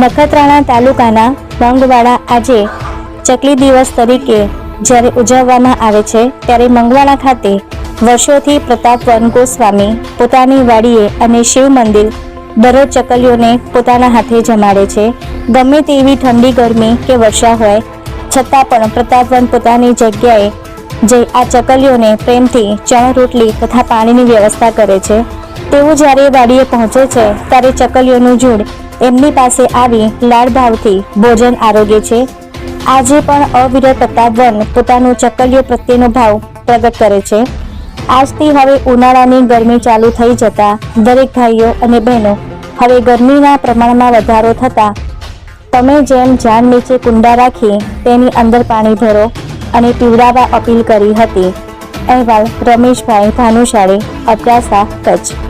નખત્રાણા તાલુકાના મંગવાડા આજે ચકલી દિવસ તરીકે જ્યારે ઉજવવામાં આવે છે, ત્યારે મંગવાડા ખાતે વર્ષોથી પ્રતાપવન ગોસ્વામી પોતાની વાડીએ અને શિવ મંદિર દરરોજ ચકલીઓને પોતાના હાથે જમાડે છે. ગમે તેવી ઠંડી ગરમી કે વર્ષા હોય, છતાં પણ પ્રતાપવન પોતાની જગ્યાએ જઈ આ ચકલીઓને પ્રેમથી ચણ રોટલી તથા પાણીની વ્યવસ્થા કરે છે. તેઓ જ્યારે વાડીએ પહોંચે છે, ત્યારે ચકલીઓનું ઝુંડ એમની પાસે આવી લાડ ભાવથી ભોજન આરોગ્ય છે. આજે પણ અવિરત પ્રતાપવન પોતાનું ચકલીઓ પ્રત્યેનો ભાવ પ્રગટ કરે છે. આજથી હવે ઉનાળાની ગરમી ચાલુ થઈ જતા દરેક ભાઈઓ અને બહેનો હવે ગરમીના પ્રમાણમાં વધારો થતા તમે જેમ જાન નીચે કુંડા રાખી તેની અંદર પાણી ભરો અને પીવડાવવા અપીલ કરી હતી. અહેવાલ રમેશભાઈ ભાનુશાળી, અબડાસા કચ્છ.